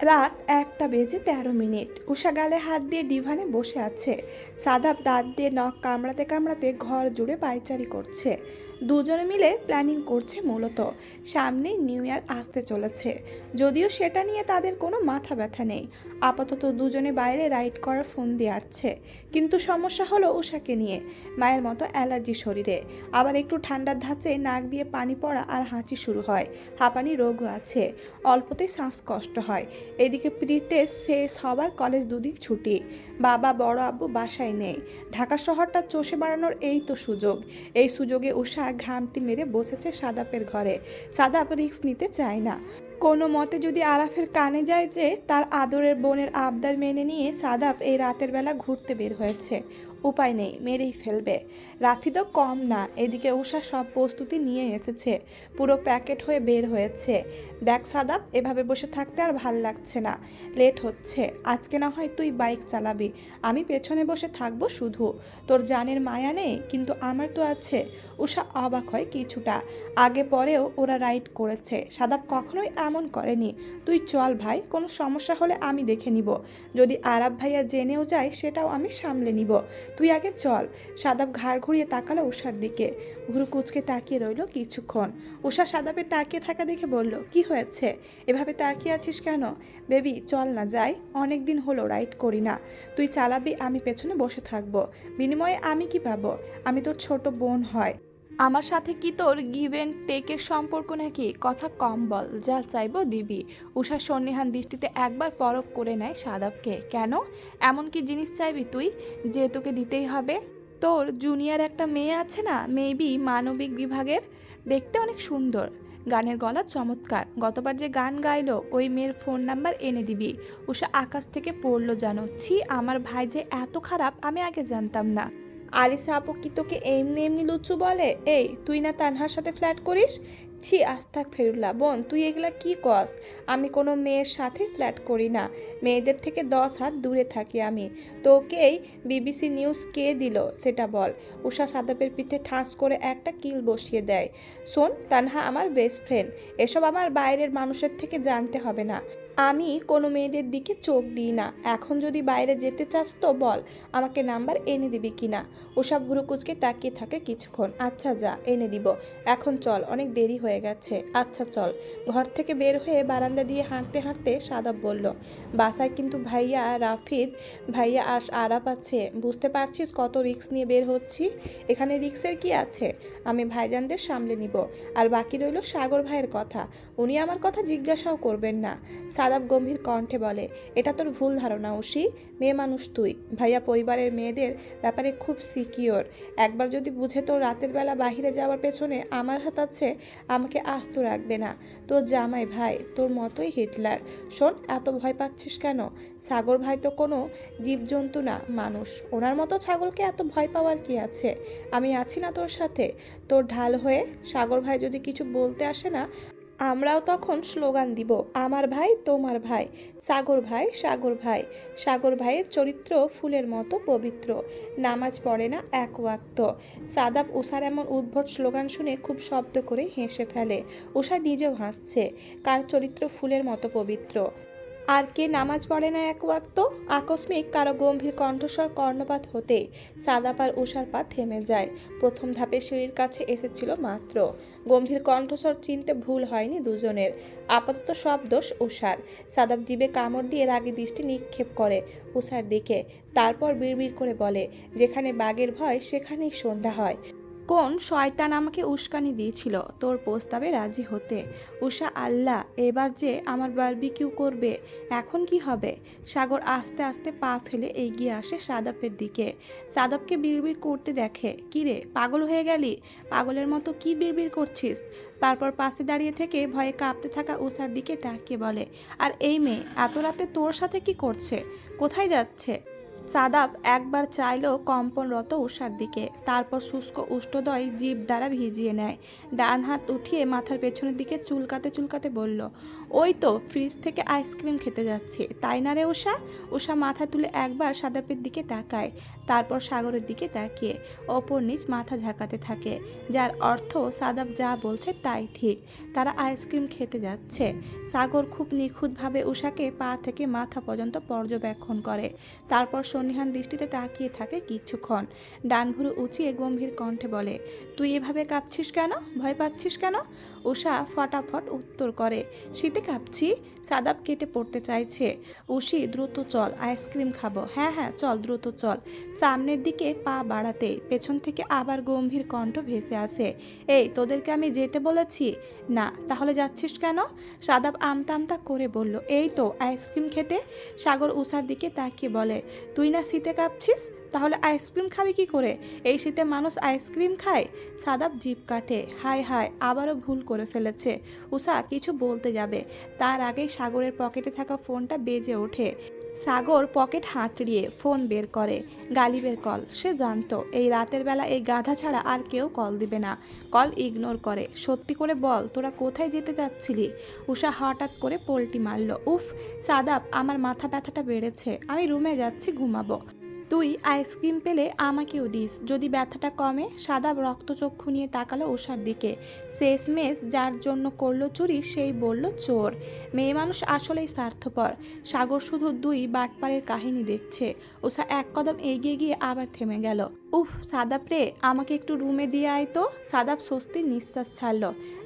রাত একটা বেজে তেরো মিনিট। উষা গালে হাত দিয়ে ডিভানে বসে আছে। সাদাব দাঁত দিয়ে নখ কামড়াতে কামড়াতে ঘর জুড়ে পায়চারি করছে। দুজনে মিলে প্ল্যানিং করছে মূলত। সামনে নিউ ইয়ার আসতে চলেছে। যদিও সেটা নিয়ে তাদের কোনো মাথা ব্যথা নেই। আপাতত দুজনে বাইরে রাইড করার ফোন দিয়ে আসছে। কিন্তু সমস্যা হলো উষাকে নিয়ে, মায়ের মতো অ্যালার্জি শরীরে। আবার একটু ঠান্ডার ধাঁচে নাক দিয়ে পানি পড়া আর হাঁচি শুরু হয়। হাঁপানি রোগও আছে। অল্পতেই শ্বাসকষ্ট হয়। এদিকে প্রিটেস্ট শেষ হবার কলেজ দুদিন ছুটি। বাবা, বড় আব্বু বাসায় নেই। ঢাকা শহরটা চষে বাড়ানোর এই তো সুযোগ। এই সুযোগে উষা ঘামটি মেরে বসেছে সাদাপের ঘরে। সাদাপ রিক্স নিতে চায় না। কোনো মতে যদি আরাফের কানে যায় যে, তার আদরের বোনের আবদার মেনে নিয়ে সাদাপ এই রাতের বেলা ঘুরতে বের হয়েছে। উপায় নেই, মেরেই ফেলবে। রাফিদও কম না, এদিকে উষা সব প্রস্তুতি নিয়ে এসেছে। পুরো প্যাকেট হয়ে বের হয়েছে। দেখ সাদাপ এভাবে বসে থাকতে আর ভালো লাগছে না। লেট হচ্ছে। আজকে না হয় তুই বাইক চালাবি। আমি পেছনে বসে থাকব শুধু। তোর জানের মায়া নেই, কিন্তু আমার তো আছে। উষা অবাক হয় কিছুটা। আগে পরেও ওরা রাইড করেছে। সাদাপ কখনোই এমন করেনি। তুই চল ভাই, কোনো সমস্যা হলে আমি দেখে নিব। যদি আরাব ভাইয়া জেনেও যায়, সেটাও আমি সামলে নিব। তুই আগে চল। সাদাপ ঘাড় ঘুরিয়ে তাকালো উষার দিকে। ভুরু কুচকে তাকিয়ে রইল কিছুক্ষণ। উষা সাদাপে তাকিয়ে থাকা দেখে বলল, কি হয়েছে? এভাবে তাকিয়ে আছিস কেন? বেবি, চল না, যাই। অনেক দিন হলো, রাইড করি না। তুই চালাবি, আমি পেছনে বসে থাকব। বিনিময়ে আমি কি পাবো? আমি তোর ছোট বোন হয়। আমার সাথে কি তোর গিভেন টেকের সম্পর্ক নাকি? কথা কম বল, যা চাইব দিবি। উষা সন্নিহান দৃষ্টিতে একবার পরখ করে নেয় সাদাবকে কেন? এমন কি জিনিস চাইবি তুই, যে তোকে দিতেই হবে? তোর জুনিয়র একটা মেয়ে আছে না, মেবি মানবিক বিভাগের? দেখতে অনেক সুন্দর। গানের গলা চমৎকার। গতবার যে গান গাইলো, ওই মেয়ের ফোন নাম্বার এনে দিবি। উষা আকাশ থেকে পড়ল জানো ছি, আমার ভাই যে এত খারাপ, আমি আগে জানতাম না। আলিসা আপু কি তোকে এমনি এমনি লুচু বলে? এই, তুই না তানহার সাথে ফ্ল্যাট করিস? ছি আস্তাক ফেরুল্লা, বোন, তুই এগুলা কি কস? আমি কোনো মেয়ের সাথে ফ্ল্যাট করি না। মেয়েদের থেকে দশ হাত দূরে থাকি আমি। তোকেই বিবিসি নিউজ কে দিল সেটা বল। উষা সাদাপের পিঠে ঠাঁস করে একটা কিল বসিয়ে দেয়। শোন, তানহা আমার বেস্ট ফ্রেন্ড এসব আমার বাইরের মানুষের থেকে জানতে হবে না। আমি কোনো মেয়েদের দিকে চোখ দিই না। এখন যদি বাইরে যেতে চাস তো বল, আমাকে নাম্বার এনে দিবি কি না? ওসব ভুরু কুচকে তাকিয়ে থাকে কিছুক্ষণ। আচ্ছা যা, এনে দিব। এখন চল, অনেক দেরি হয়ে গেছে। আচ্ছা চল। ঘর থেকে বের হয়ে বারান্দা দিয়ে হাঁটতে হাঁটতে সাদাব বলল, বাসায় কিন্তু ভাইয়া রাফিদ, ভাইয়া আর আরাপ আছে। বুঝতে পারছিস কত রিক্স নিয়ে বের হচ্ছি? এখানে রিক্সের কি আছে? আমি ভাইজানদের সামলে নিব। আর বাকি রইল সাগর ভাইয়ের কথা। উনি আমার কথা জিজ্ঞাসাও করবেন না। সাদাব গম্ভীর কণ্ঠে বলে, এটা তোর ভুল ধারণা, ওসি। মেয়ে মানুষ তুই। ভাইয়া পরিবারের মেয়েদের ব্যাপারে খুব সিকিওর। একবার যদি বুঝে তো রাতের বেলা বাহিরে যাওয়ার পেছনে আমার হাত আছে, আমাকে আস্ত রাখবে না। তোর জামাই ভাই, তোর মতোই হিটলার। শোন, এত ভয় পাচ্ছিস কেন? সাগর ভাই তো কোনো জীবজন্তু না, মানুষ। ওনার মতো ছাগলকে এত ভয় পাওয়ার কি আছে? আমি আছি না তোর সাথে। তোর ঢাল হয়ে সাগর ভাই যদি কিছু বলতে আসে না আমরাও তখন স্লোগান দিব, আমার ভাই, তোমার ভাই। সাগর ভাই সাগর ভাই। সাগর ভাইয়ের চরিত্র ফুলের মতো পবিত্র। নামাজ পড়ে না এক ওয়াক্ত। সাদাব উষার এমন উদ্ভট স্লোগান শুনে খুব শব্দ করে হেসে ফেলে। উষা নিজেও হাসছে, কার চরিত্র ফুলের মতো পবিত্র? আর কে নামাজ পড়ে না এক ওয়াক্ত? আকস্মিক কারও গম্ভীর কণ্ঠস্বর কর্ণপাত হতে সাদাপার উষার পা থেমে যায়। প্রথম ধাপে সিঁড়ির কাছে এসেছিল মাত্র। গম্ভীর কণ্ঠস্বর চিনতে ভুল হয়নি দুজনের। আপাতত সব দোষ উষার সাদাব জিবে কামড় দিয়ে রাগে দৃষ্টি নিক্ষেপ করে উষার দিকে। তারপর বিড়বিড় করে বলে, যেখানে বাঘের ভয়, সেখানেই সন্ধ্যা হয়। কোন শয়তান আমাকে উস্কানি দিয়েছিল? তোর প্রস্তাবে রাজি হতে। উষা, আল্লাহ, এবার যে আমার বারবিকিউ করবে, এখন কি হবে? সাগর আস্তে আস্তে পা ফেলে এগিয়ে আসে সাদাপের দিকে। সাদাপকে বিড়বিড় করতে দেখে কিরে পাগল হয়ে গেলি? পাগলের মতো কি বিড়বিড় করছিস? তারপর পাশে দাঁড়িয়ে থেকে ভয়ে কাঁপতে থাকা উষার দিকে তাকিয়ে বলে, আর এই মেয়ে, এত রাতে তোর সাথে কি করছে? কোথায় যাচ্ছে? সাদাব একবার চাইল কম্পনরত উষার দিকে। তারপর শুষ্ক উষ্ঠদয় জীব দ্বারা ভিজিয়ে নেয়। ডান হাত উঠিয়ে মাথার পেছনের দিকে চুলকাতে চুলকাতে বলল, ওই তো, ফ্রিজ থেকে আইসক্রিম খেতে যাচ্ছে। তাই না রে উষা উষা মাথা তুলে একবার সাদাপের দিকে তাকায়। তারপর সাগরের দিকে তাকিয়ে অপর নিচ মাথা ঝাঁকাতে থাকে, যার অর্থ সাদাব যা বলছে তাই ঠিক। তারা আইসক্রিম খেতে যাচ্ছে। সাগর খুব নিখুঁতভাবে উষাকে পা থেকে মাথা পর্যন্ত পর্যবেক্ষণ করে। তারপর সন্নিহান দৃষ্টিতে তাকিয়ে থাকে কিছুক্ষণ। ডান ভুরু উঁচিয়ে গম্ভীর কণ্ঠে বলে, তুই এভাবে কাঁপছিস কেন? ভয় পাচ্ছিস কেন? উষা ফটাফট উত্তর করে, শীতে কাঁপছি। সাদাব কেটে পড়তে চাইছে। উষি দ্রুত চল, আইসক্রিম খাব। হ্যাঁ হ্যাঁ চল, দ্রুত চল। সামনের দিকে পা বাড়াতে পেছন থেকে আবার গম্ভীর কণ্ঠ ভেসে আসে। এই, তোদেরকে আমি যেতে বলেছি? না, তাহলে যাচ্ছিস কেন? সাদাব আমতা আমতা করে বলল, এই তো, আইসক্রিম খেতে। সাগর উষার দিকে তাকিয়ে বলে, তুই না শীতে কাঁপছিস? তাহলে আইসক্রিম খাবি কি করে? এই শীতে মানুষ আইসক্রিম খায়? সাদাব জিভ কাটে, হায় হায়, আবারও ভুল করে ফেলেছে। উষা কিছু বলতে যাবে। তার আগেই সাগরের পকেটে থাকা ফোনটা বেজে ওঠে। সাগর পকেট হাতড়িয়ে ফোন বের করে, গালিবের কল। সে জানত, এই রাতের বেলা এই গাধা ছাড়া আর কেউ কল দিবে না। কল ইগনোর করে, সত্যি করে বল, তোরা কোথায় যেতে যাচ্ছিলি? উষা হঠাৎ করে পোলটি মারল, উফ, সাদাব, আমার মাথা ব্যথাটা বেড়েছে, আমি রুমে যাচ্ছি, ঘুমাবো। তুই আইসক্রিম পেলে আমাকেও দিস। যদি ব্যথাটা কমে, সাদা রক্তচক্ষু নিয়ে তাকালো ওষার দিকে। শেষমেশ যার জন্য করল চুরি, সেই বলল, চোর। মেয়ে মানুষ আসলেই স্বার্থপর। সাগর শুধু দুই বাটপাড়ের কাহিনী দেখছে। ওষা এক কদম এগিয়ে গিয়ে আবার থেমে গেল। উফ সাদাব রে, আমাকে একটু রুমে দিয়ে আয় তো। সাদাব স্বস্তির নিঃশ্বাস ছাড়ল।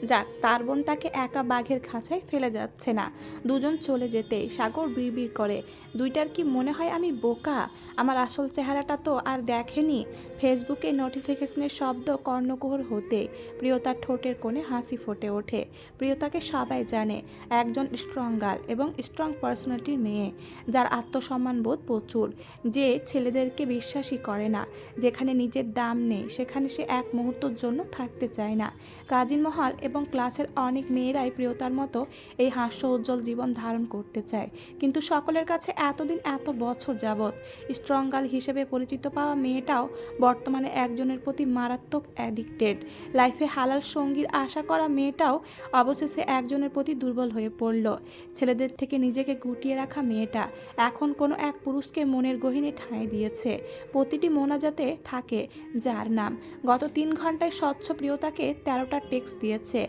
যাক, তার বোন তাকে একা বাঘের খাঁচায় ফেলে যাচ্ছে না। দুজন চলে যেতে সাগর বিড়বিড় করে। দুইটার কি মনে হয় আমি বোকা? আমার আসল চেহারাটা তো আর দেখেনি। ফেসবুকে নোটিফিকেশনের শব্দ কর্ণকুহর হতে প্রিয়তার ঠোঁটের কোণে হাসি ফুটে ওঠে। প্রিয়তাকে সবাই জানে, একজন স্ট্রং গার্ল এবং স্ট্রং পার্সোনালিটির মেয়ে, যার আত্মসম্মান বোধ প্রচুর। যে ছেলেদেরকে বিশ্বাসই করে না, যেখানে নিজের দাম নেই, সেখানে সে এক মুহূর্তের জন্য থাকতে চায় না। কাজিন মহল এবং ক্লাসের অনেক মেয়েরাই প্রিয়তার মতো এই হাস্য উজ্জ্বল জীবন ধারণ করতে চায়। কিন্তু সকলের কাছে এতদিন এত বছর যাবৎ স্ট্রং গার্ল হিসেবে পরিচিত পাওয়া মেয়েটাও বর্তমানে একজনের প্রতি মারাত্মক অ্যাডিক্টেড লাইফে হালাল সঙ্গীর আশা করা মেয়েটাও অবশেষে একজনের প্রতি দুর্বল হয়ে পড়ল। ছেলেদের থেকে নিজেকে গুটিয়ে রাখা মেয়েটা এখন কোনো এক পুরুষকে মনের গহিনে ঠাঁই দিয়েছে। প্রতিটি মোনাজাতে থাকে, যার নাম। গত তিন ঘন্টায় স্বচ্ছ প্রিয়তাকে তেরোটা টেক্সট দিয়েছে।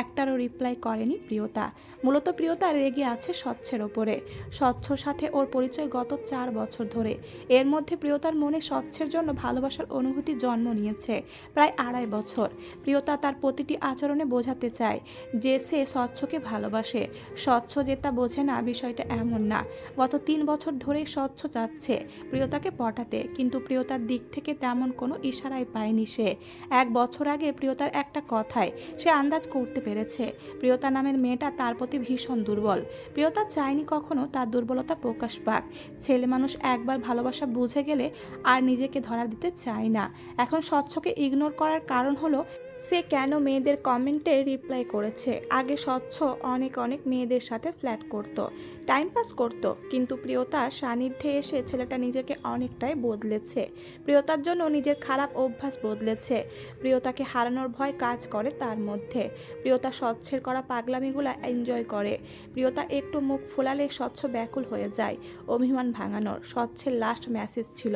একটারও রিপ্লাই করেনি প্রিয়তা। মূলত প্রিয়তা রেগে আছে স্বচ্ছের ওপরে। স্বচ্ছর সাথে ওর পরিচয় গত চার বছর ধরে। এর মধ্যে প্রিয়তার মনে স্বচ্ছের জন্য ভালোবাসার অনুভূতি জন্ম নিয়েছে, প্রায় আড়াই বছর। প্রিয়তা তার প্রতিটি আচরণে বোঝাতে চায় যে সে স্বচ্ছকে ভালোবাসে। স্বচ্ছ যে তা বোঝে না, বিষয়টা এমন না। গত তিন বছর ধরে স্বচ্ছ চাচ্ছে প্রিয়তাকে পটাতে, কিন্তু প্রিয়তার দিক থেকে তেমন কোনো ইশারাই পায়নি সে। এক বছর আগে প্রিয়তার একটা কথায় সে আন্দাজ করতে পেরেছে। প্রিয়তা নামের মেয়েটা তার প্রতি ভীষণ দুর্বল। প্রিয়তা চায়নি কখনো তার দুর্বলতা প্রকাশ পাক। ছেলে মানুষ একবার ভালোবাসা বুঝে গেলে আর নিজেকে ধরা দিতে চায় না। এখন স্বচ্ছকে ইগনোর করার কারণ হলো, সে কেন মেয়েদের কমেন্টে রিপ্লাই করেছে? আগে স্বচ্ছ অনেক অনেক মেয়েদের সাথে ফ্ল্যাট করতো। টাইম পাস করতো, কিন্তু প্রিয়তার সান্নিধ্যে এসে ছেলেটা নিজেকে অনেকটাই বদলেছে। প্রিয়তার জন্য নিজের খারাপ অভ্যাস বদলেছে। প্রিয়তাকে হারানোর ভয় কাজ করে তার মধ্যে। প্রিয়তা স্বচ্ছের করা পাগলামিগুলা এনজয় করে। প্রিয়তা একটু মুখ ফোলালে স্বচ্ছ ব্যাকুল হয়ে যায়, অভিমান ভাঙানোর। স্বচ্ছের লাস্ট মেসেজ ছিল,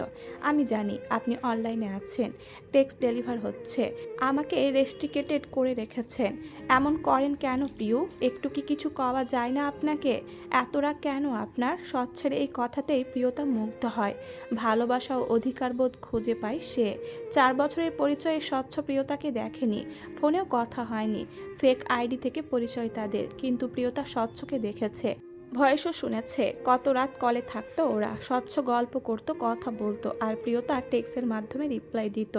আমি জানি আপনি অনলাইনে আছেন টেক্সট ডেলিভার হচ্ছে, আমাকে রেস্ট্রিকেটেড করে রেখেছেন। এমন করেন কেন প্রিয়? একটু কি কিছু কওয়া যায় না আপনাকে? এতটা কেন আপনার স্বচ্ছের এই কথাতেই প্রিয়তা মুগ্ধ হয়। ভালোবাসা ও অধিকারবোধ খুঁজে পায় সে। চার বছরের পরিচয়ে স্বচ্ছ প্রিয়তাকে দেখেনি। ফোনেও কথা হয়নি। ফেক আইডি থেকে পরিচয় তাদের, কিন্তু প্রিয়তা স্বচ্ছকে দেখেছে। ভয়েসও শুনেছে, কত রাত কলে থাকতো ওরা। স্বচ্ছ গল্প করতো, কথা বলতো আর প্রিয়তা টেক্সের মাধ্যমে রিপ্লাই দিত।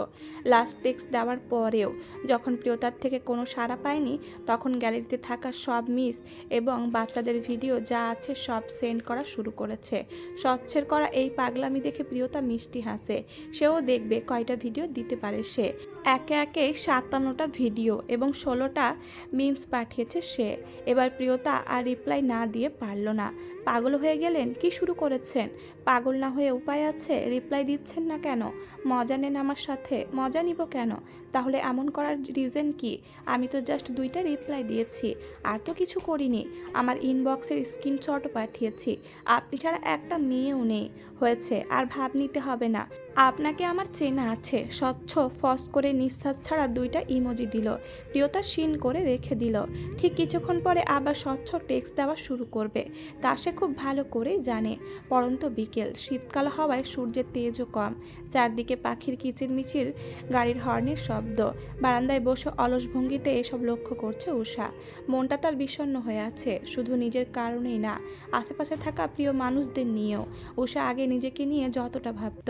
লাস্ট টেক্স দেওয়ার পরেও যখন প্রিয়তার থেকে কোনো সাড়া পায়নি, তখন গ্যালারিতে থাকা সব মিস এবং বাচ্চাদের ভিডিও যা আছে সব সেন্ড করা শুরু করেছে। স্বচ্ছের করা এই পাগলামি দেখে প্রিয়তা মিষ্টি হাসে। সেও দেখবে কয়টা ভিডিও দিতে পারে সে। একে একে সাতান্নটা ভিডিও এবং ষোলোটা মিমস পাঠিয়েছে সে। এবার প্রিয়তা আর রিপ্লাই না দিয়ে পারল না। পাগল হয়ে গেলেন, কি শুরু করেছেন? পাগল না হয়ে উপায় আছে? রিপ্লাই দিচ্ছেন না কেন? মজা নেন আমার সাথে। মজা নিব কেন? তাহলে এমন করার রিজন কি? আমি তো জাস্ট দুইটা রিপ্লাই দিয়েছি, আর তো কিছু করিনি। আমার ইনবক্সের স্ক্রিনশটও পাঠিয়েছি। আপনি ছাড়া একটা মেয়েও নেই। হয়েছে, আর ভাব নিতে হবে না। আপনাকে আমার চেনা আছে, স্বচ্ছ, ফস করে, নিঃশ্বাস ছাড়া দুইটা ইমোজি দিল। প্রিয়তা শিন করে রেখে দিল। ঠিক কিছুক্ষণ পরে আবার স্বচ্ছ টেক্সট দেওয়া শুরু করবে। তা সে খুব ভালো করেই জানে। পরন্ত বিকেল, শীতকাল হওয়ায় সূর্যের তেজও কম। চারদিকে পাখির কিচিরমিচির, গাড়ির হর্নের শব্দ। বারান্দায় বসে অলস ভঙ্গিতে এসব লক্ষ্য করছে উষা মনটা তার বিষণ্ণ হয়ে আছে, শুধু নিজের কারণেই না, আশেপাশে থাকা প্রিয় মানুষদের নিয়েও। উষা আগে নিজেকে নিয়ে যতটা ভাবত,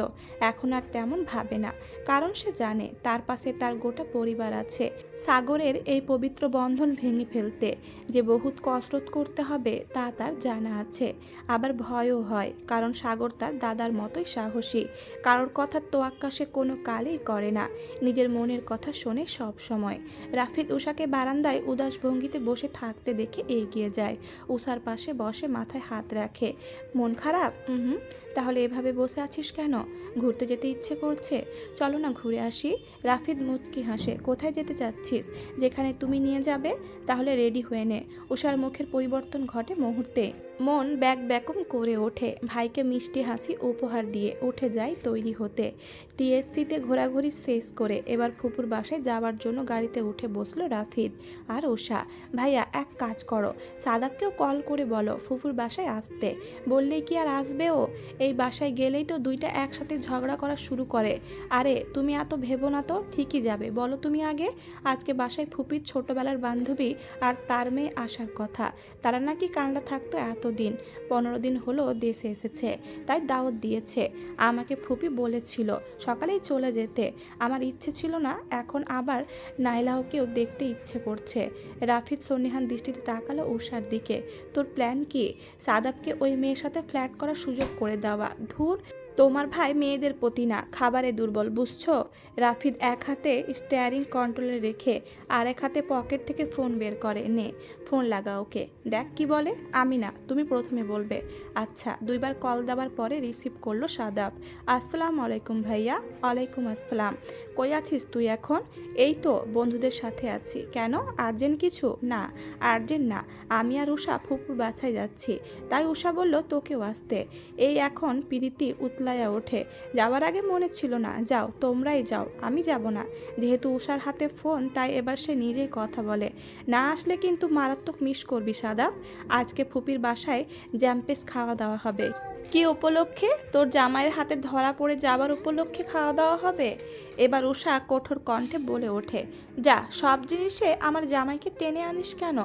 এখন আর তেমন ভাবে না। কারণ সে জানে, তার পাশে তার গোটা পরিবার আছে। সাগরের এই পবিত্র বন্ধন ভেঙে ফেলতে যে বহুত কসরত করতে হবে, তা তার জানা আছে। আবার ভয়ও হয়, কারণ সাগর তার দাদার মতোই সাহসী। কারোর কথা তোয়াক্কা সে কোনো কালেই করে না। নিজের মনের কথা শোনে সব সময়। রাফিদ উষাকে বারান্দায় উদাস ভঙ্গিতে বসে থাকতে দেখে এগিয়ে যায়। উষার পাশে বসে মাথায় হাত রাখে। মন খারাপ? হুম। তাহলে এভাবে বসে আছিস কেন? ঘুরতে যেতে ইচ্ছে করছে? চলো না ঘুরে আসি। রাফিদ মুচকি হাসে। কোথায় যেতে চাচ্ছিস? যেখানে তুমি নিয়ে যাবে? তাহলে রেডি হয়ে নে। উষার মুখের পরিবর্তন ঘটে মুহূর্তে। মন ব্যাক ব্যাকম করে ওঠে। ভাইকে মিষ্টি হাসি উপহার দিয়ে উঠে যায় তৈরি হতে। টিএসসিতে ঘোরাঘুরি শেষ করে এবার ফুপুর বাসায় যাওয়ার জন্য গাড়িতে উঠে বসল রাফিদ আর উষা ভাইয়া, এক কাজ করো। সাদাবকেও কল করে বলো ফুপুর বাসায় আসতে। বললেই কি আর আসবে ও? এই বাসায় গেলেই তো দুইটা একসাথে ঝগড়া করা শুরু করে। আরে, তুমি এত ভেবো না তো? ঠিকই যাবে। বলো তুমি আগে। আজকে বাসায় ফুপির ছোটবেলার বান্ধবী আর তার মেয়ে আসার কথা। তারা নাকি কানাডা থাকতো এতদিন। পনেরো দিন হলো দেশে এসেছে। তাই দাওয়াত দিয়েছে। আমাকে ফুপি বলেছিল সকালেই চলে যেতে। আমার ইচ্ছে ছিল না এখন আবার নাইলাহকেও দেখতে ইচ্ছে করছে। রাফিদ সন্নিহান দৃষ্টিতে তাকালো উষার দিকে। তোর প্ল্যান কি? সাদাবকে ওই মেয়ের সাথে ফ্ল্যাট করার সুযোগ করে দেওয়া। ধুর, তোমার ভাই মেয়েদের প্রতি না, খাবারে দুর্বল, বুঝছ? রাফিদ এক হাতে স্টিয়ারিং কন্ট্রোলে রেখে আর এক হাতে পকেট থেকে ফোন বের করে। নে, ফোন লাগা ওকে। দেখ কি বলে। আমি না, তুমি প্রথমে বলবে। আচ্ছা দুইবার কল দেওয়ার পরে রিসিভ করল সাদাব। আসসালাম আলাইকুম ভাইয়া। ওয়ালাইকুম আসসালাম। কই আছিস তুই এখন? এই তো, বন্ধুদের সাথে আছি। কেন? আর্জেন্ট কিছু? না, আর্জেন্ট না। আমি আর উষা ফুপুর বাছায় যাচ্ছি। তাই উষা বলল, তোকেও আসতে। এই এখন পিরিতি উতলায়া ওঠে। যাওয়ার আগে মনে ছিল না, যাও, তোমরাই যাও, আমি যাব না। যেহেতু উষার হাতে ফোন, তাই এবার সে নিজেই কথা বলে। না আসলে কিন্তু মারাত্মক মিস করবি সাদা আজকে ফুপির বাসায় জ্যাম্পেস খাওয়া দাওয়া হবে। কি উপলক্ষে? তোর জামাইয়ের হাতে ধরা পড়ে যাবার উপলক্ষে খাওয়া দাওয়া হবে? এবার উষা কঠোর কণ্ঠে বলে ওঠে, যা, সব জিনিসে আমার জামাইকে টেনে আনিস কেন?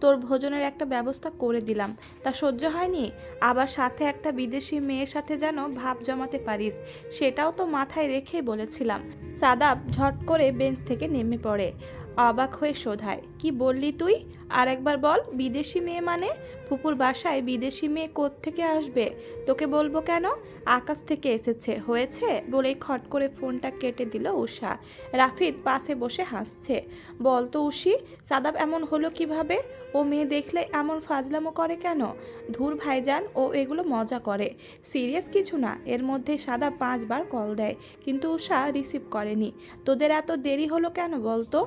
তোর ভোজনের একটা ব্যবস্থা করে দিলাম। তা সহ্য হয়নি? আবার সাথে একটা বিদেশি মেয়ের সাথে যেন ভাব জমাতে পারিস, সেটাও তো মাথায় রেখেই বলেছিলাম। সাদাব ঝট করে বেঞ্চ থেকে নেমে পড়ে, অবাক হয়ে শোধায়, কি বললি তুই? আর একবার বল, বিদেশি মেয়ে মানে? ফুপুর বাসায় বিদেশি মেয়ে থেকে আসবে? তোকে বলব কেন? আকাশ থেকে এসেছে। হয়েছে? বলেই খট করে ফোনটা কেটে দিল উষা রাফিদ পাশে বসে হাসছে। বল তো উষি সাদাব এমন হলো কীভাবে? ও মেয়ে দেখলে এমন ফাজলামো করে কেন? ধুর ভাইজান, ও এগুলো মজা করে। সিরিয়াস কিছু না, এর মধ্যে সাদা পাঁচবার কল দেয়। কিন্তু উষা রিসিভ করেনি। তোদের এত দেরি হলো কেন বলতো?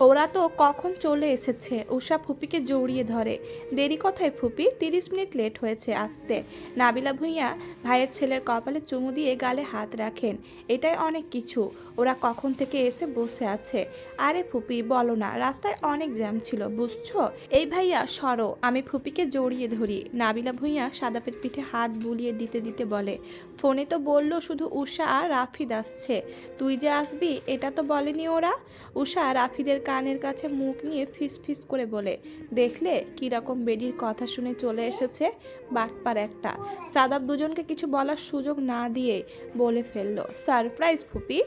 ওরা তো কখন চলে এসেছে? উষা ফুপিকে জড়িয়ে ধরে। দেরি কথায় ফুপি তিরিশ মিনিট লেট হয়েছে আসতে। নাবিলা ভুঁইয়া ভাইয়ের ছেলের কপালে চুমু দিয়ে গালে হাত রাখেন। এটাই অনেক কিছু। ওরা কখন থেকে এসে বসে আছে? আরে ফুপি, বলো না, রাস্তায় অনেক জ্যাম ছিল, বুঝছ? এই ভাইয়া, সরো, আমি ফুপিকে জড়িয়ে ধরি। নাবিলা ভুঁইয়া সাদাপের পিঠে হাত বুলিয়ে দিতে দিতে বলে, ফোনে তো বলল শুধু উষা আর রাফিদ আসছে। তুই যে আসবি, এটা তো বলেনি ওরা? উষা, রাফিদের কানের কাছে মুখ নিয়ে ফিস ফিস করে বলে, দেখলে কীরকম বেডির কথা শুনে চলে এসেছে? বাটপার একটা। সাদাব দুজনকে কিছু বলার সুযোগ না দিয়ে বলে ফেলল, সারপ্রাইজ, ফুপি!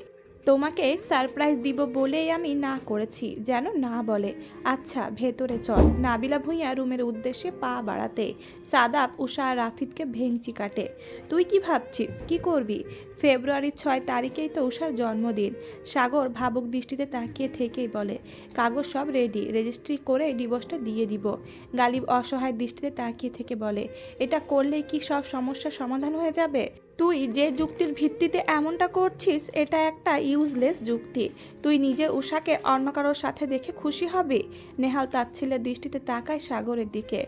তোমাকে সারপ্রাইজ দিব বলেই আমি না করেছি, যেন না বলে। আচ্ছা ভেতরে চল। নাবিলা ভুঁইয়া রুমের উদ্দেশ্যে পা বাড়াতে, সাদাব, উষা রাফিদকে ভেঙচি কাটে। তুই কি ভাবছিস? কি করবি? ফেব্রুয়ারির ছয় তারিখেই তো উষার জন্মদিন। সাগর ভাবুক দৃষ্টিতে তাকিয়ে থেকেই বলে, কাগজ সব রেডি রেজিস্ট্রি করে ডিভোর্সটা দিয়ে দিব। গালিব অসহায় দৃষ্টিতে তাকিয়ে থেকে বলে, এটা করলে কি সব সমস্যার সমাধান হয়ে যাবে? তুই যে যুক্তির ভিত্তিতে এমনটা করছিস, এটা একটা ইউজলেস যুক্তি। তুই নিজে উষাকে অন্য কারোর সাথে দেখে খুশি হবে? নেহাল তাচ্ছিল্যের দৃষ্টিতে তাকায় সাগরের দিকে।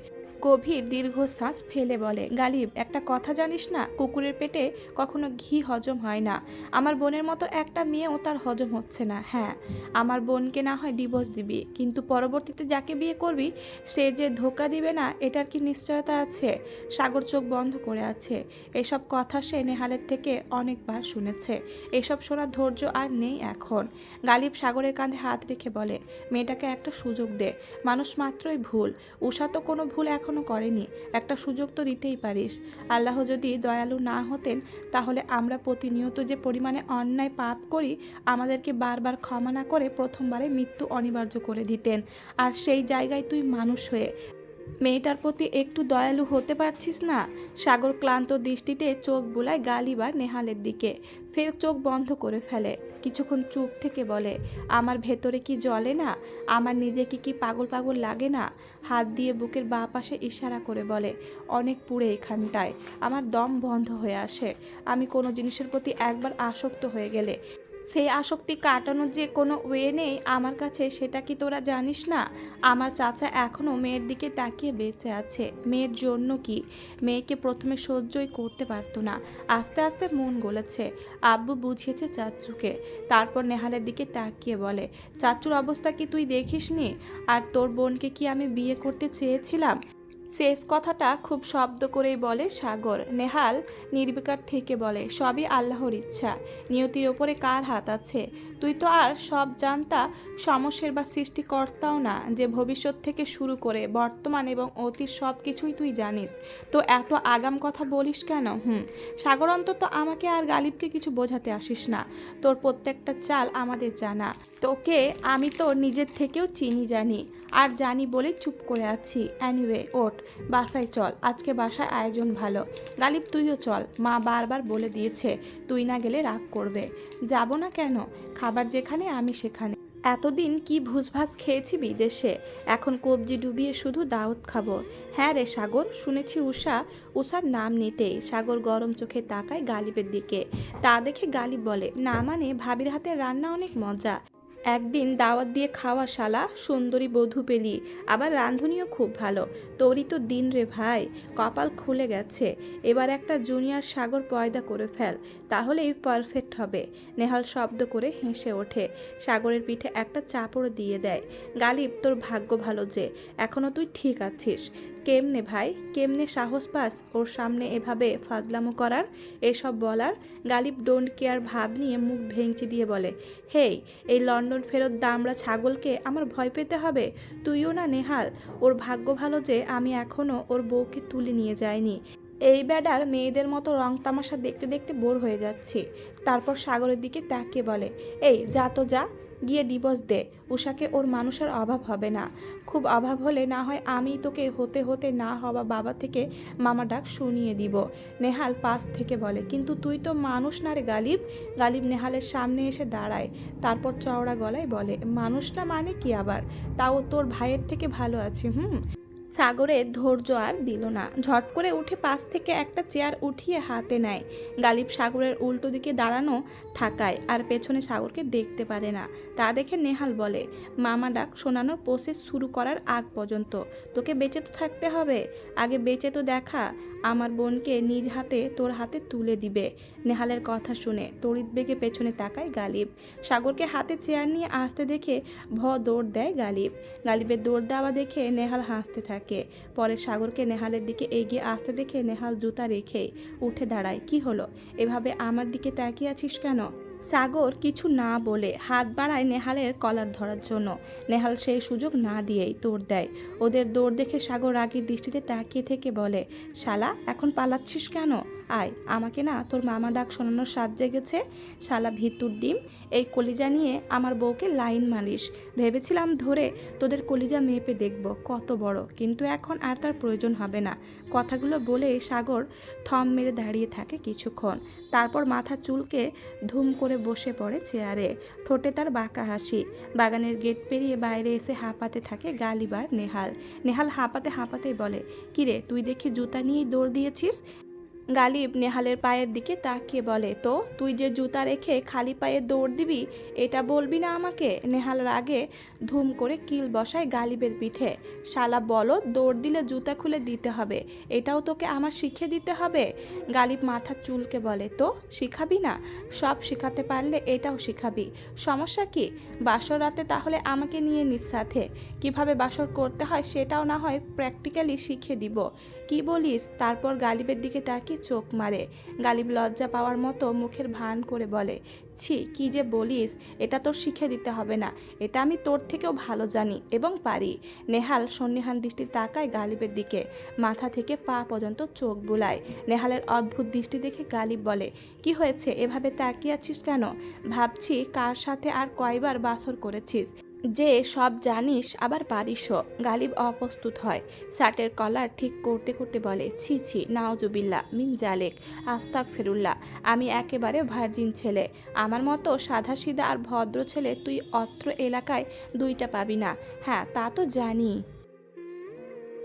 গভীর দীর্ঘশ্বাস ফেলে বলে, গালিব, একটা কথা জানিস না? কুকুরের পেটে কখনো ঘি হজম হয় না। আমার বোনের মতো একটা মেয়েও তার হজম হচ্ছে না। হ্যাঁ আমার বোনকে না হয় ডিভোর্স দিবি, কিন্তু পরবর্তীতে যাকে বিয়ে করবি, সে যে ধোকা দিবে না, এটার কি নিশ্চয়তা আছে? সাগর চোখ বন্ধ করে আছে। এসব কথা সে নেহালের থেকে অনেকবার শুনেছে। এসব শোনার ধৈর্য আর নেই এখন। গালিব সাগরের কাঁধে হাত রেখে বলে, মেয়েটাকে একটা সুযোগ দে। মানুষ মাত্রই ভুল। উষা তো কোনো ভুল এখনও করেনি। একটা সুযোগ তো দিতেই পারিস। আল্লাহ যদি দয়ালু না হতেন, তাহলে আমরা প্রতিনিয়ত যে পরিমাণে অন্যায় পাপ করি, আমাদেরকে বারবার ক্ষমা না করে প্রথমবারে মৃত্যু অনিবার্য করে দিতেন। আর সেই জায়গায় তুই মানুষ হয়ে মেয়েটার প্রতি একটু দয়ালু হতে পারছিস না? সাগর ক্লান্ত দৃষ্টিতে চোখ বুলায় গালিবার নেহালের দিকে। ফের চোখ বন্ধ করে ফেলে। কিছুক্ষণ চুপ থেকে বলে, আমার ভেতরে কি জ্বলে না? আমার নিজেকে কি পাগল পাগল লাগে না? হাত দিয়ে বুকের বাঁ পাশে ইশারা করে বলে, অনেক পুড়ে এখানটায়। আমার দম বন্ধ হয়ে আসে। আমি কোনো জিনিসের প্রতি একবার আসক্ত হয়ে গেলে সেই আসক্তি কাটানোর যে কোনো ওয়ে নেই, আমার কাছে সেটা কি তোরা জানিস না? আমার চাচা এখনও মেয়ের দিকে তাকিয়ে বেঁচে আছে। মেয়ের জন্য কি? মেয়েকে প্রথমে সহ্যই করতে পারতো না। আস্তে আস্তে মন গলেছে। আব্বু বুঝিয়েছে চাচুকে। তারপর নেহালের দিকে তাকিয়ে বলে, চাচুর অবস্থা কি তুই দেখিসনি? আর তোর বোনকে কি আমি বিয়ে করতে চেয়েছিলাম? শেষ কথাটা খুব শব্দ করেই বলে সাগর। নেহাল নির্বিকার থেকে বলে, সবই আল্লাহর ইচ্ছা। নিয়তির ওপরে কার হাত আছে? তুই তো আর সব জানতা সমস্যার বা সৃষ্টিকর্তাও না যে ভবিষ্যৎ থেকে শুরু করে বর্তমান এবং অতীত সব কিছুই তুই জানিস। তো এত আগাম কথা বলিস কেন? হুম, সাগর অন্তত আমাকে আর গালিবকে কিছু বোঝাতে আসিস না। তোর প্রত্যেকটা চাল আমাদের জানা। তোকে আমি তো নিজের থেকেও চিনি জানি। আর জানি বলে চুপ করে আছি। অ্যানিওয়ে ওট বাসায় চল। আজকে বাসায় আয়োজন ভালো। গালিব, তুইও চল। মা বারবার বলে দিয়েছে, তুই না গেলে রাগ করবে। যাব না কেন? খাবার যেখানে, আমি সেখানে। এতদিন কি ভুসভাস খেয়েছি বিদেশে? এখন কবজি ডুবিয়ে শুধু দাওয়াত খাব। হ্যাঁ রে সাগর, শুনেছি উষা উষার নাম নিতেই। সাগর গরম চোখে তাকায় গালিবের দিকে। তা দেখে গালিব বলে, না মানে ভাবির হাতে রান্না অনেক মজা। একদিন দাওয়াত দিয়ে খাওয়া শালা, সুন্দরী বধূ পেলি। আবার রাঁধুনিও খুব ভালো। তোরই তো দিন রে ভাই, কপাল খুলে গেছে। এবার একটা জুনিয়র সাগর পয়দা করে ফেল, তাহলেই পারফেক্ট হবে। নেহাল শব্দ করে হেসে ওঠে। সাগরের পিঠে একটা চাপড় দিয়ে দেয়। গালিব, তোর ভাগ্য ভালো যে এখনও তুই ঠিক আছিস। কেমনে ভাই? কেমনে সাহস পাস ওর সামনে এভাবে ফাজলামো করার? এসব বলার? গালিব ডোন্ট কেয়ার ভাব নিয়ে মুখ ভেঙচি দিয়ে বলে, হেই, এই লন্ডন ফেরত দামড়া ছাগলকে আমার ভয় পেতে হবে? তুইও না নেহাল, ওর ভাগ্য ভালো যে আমি এখনও ওর বউকে তুলে নিয়ে যাইনি। এই ব্যাডার মেয়েদের মতো রং তামাশা দেখতে দেখতে বোর হয়ে যাচ্ছি। তারপর সাগরের দিকে তাকিয়ে বলে, এই, যা তো যা। গিয়ে ডিভোর্স দে। উষাকে ওর মানুষের অভাব হবে না। খুব অভাব হলে না হয় আমি তোকে হতে হতে না হওয়া বাবা থেকে মামা ডাক শুনিয়ে দিব। নেহাল পাশ থেকে বলে, কিন্তু তুই তো মানুষ না রে গালিব? গালিব নেহালের সামনে এসে দাঁড়ায়। তারপর চওড়া গলায় বলে, মানুষ না মানে কি আবার? তাও তোর ভাইয়ের থেকে ভালো আছে, হুম? সাগরের ধৈর্য আর দিল না। ঝট করে উঠে পাশ থেকে একটা চেয়ার উঠিয়ে হাতে নেয়। গালিব সাগরের উল্টো দিকে দাঁড়ানো থাকায় আর পেছনে সাগরকে দেখতে পারে না। তা দেখে নেহাল বলে, মামা ডাক শোনানোর প্রসেস শুরু করার আগ পর্যন্ত। তোকে বেঁচে তো থাকতে হবে। আগে বেঁচে তো দেখা। আমার বোনকে নিজ হাতে তোর হাতে তুলে দিবে। নেহালের কথা শুনে তড়িৎ বেগে পেছনে তাকায় গালিব। সাগরকে হাতে চেয়ার নিয়ে আসতে দেখে ভ দৌড় দেয় গালিব। গালিবের দৌড় দেওয়া দেখে নেহাল হাসতে থাকে। পরে সাগরকে নেহালের দিকে এগিয়ে আসতে দেখে নেহাল জুতা রেখে উঠে দাঁড়ায়। কি হলো? এভাবে আমার দিকে তাকিয়ে আছিস কেন? সাগর কিছু না বলে হাত বাড়ায় নেহালের কলার ধরার জন্য। নেহাল সেই সুযোগ না দিয়েই দৌড় দেয়। ওদের দৌড় দেখে সাগর রাগের দৃষ্টিতে তাকিয়ে থেকে বলে, শালা, এখন পালাচ্ছিস কেন? আয়, আমাকে না তোর মামা ডাক শোনানোর স্বাদ জেগেছে। শালা ভিতুর ডিম, এই কলিজা নিয়ে আমার বউকে লাইন মালিস ভেবেছিলাম ধরে তোদের কলিজা মেপে দেখব, কত বড়। কিন্তু এখন আর তার প্রয়োজন হবে না। কথাগুলো বলে সাগর থম মেরে দাঁড়িয়ে থাকে কিছুক্ষণ। তারপর মাথা চুলকে ধুম করে বসে পড়ে চেয়ারে। ঠোঁটে তার বাঁকা হাসি। বাগানের গেট পেরিয়ে বাইরে এসে হাঁপাতে থাকে গালিবার নেহাল। নেহাল হাঁপাতে হাঁপাতেই বলে, কিরে, তুই দেখি জুতা নিয়েই দৌড় দিয়েছিস? গালিব নেহালের পায়ের দিকে তাকিয়ে বলে, তো, তুই যে জুতা রেখে খালি পায়ে দৌড় দিবি, এটা বলবি না আমাকে? নেহাল রাগে ধুম করে কিল বসায় গালিবের পিঠে, শালা বলো দৌড় দিলে জুতা খুলে দিতে হবে, এটাও তোকে আমার শিখে দিতে হবে? গালিব মাথা চুলকে বলে, তো, শিখাবি না? সব শিখাতে পারলে এটাও শিখাবি, সমস্যা কি? বাসর রাতে তাহলে আমাকে নিয়ে নিস সাথে, কীভাবে বাসর করতে হয় সেটাও না হয় প্র্যাকটিক্যালি শিখে দিব, কি বলিস? তারপর গালিবের দিকে তাকিয়ে চোখ মারে। গালিব লজ্জা পাওয়ার মতো মুখের ভান করে বলে, ছি, কি যে বলিস, এটা তোর শিখে দিতে হবে না। এটা আমি তোর থেকেও ভালো জানি এবং পারি। নেহাল সন্নিহান দৃষ্টি তাকায় গালিবের দিকে। মাথা থেকে পা পর্যন্ত চোখ বুলায়। নেহালের অদ্ভুত দৃষ্টি দেখে গালিব বলে, কি হয়েছে? এভাবে তাকিয়ে আছিস কেন? ভাবছি কার সাথে আর কয়বার বাসর করেছিস? যে সব জানিস আবার পারিসও গালিব অপ্রস্তুত হয়। শার্টের কলার ঠিক করতে করতে বলে, ছি ছি নাওজুবিল্লা মিন জালেক আস্তাক ফেরুল্লাহ আমি একেবারে ভার্জিন ছেলে। আমার মতো সাধাসিধা আর ভদ্র ছেলে তুই অত্র এলাকায় দুইটা পাবি না। হ্যাঁ তা তো জানি।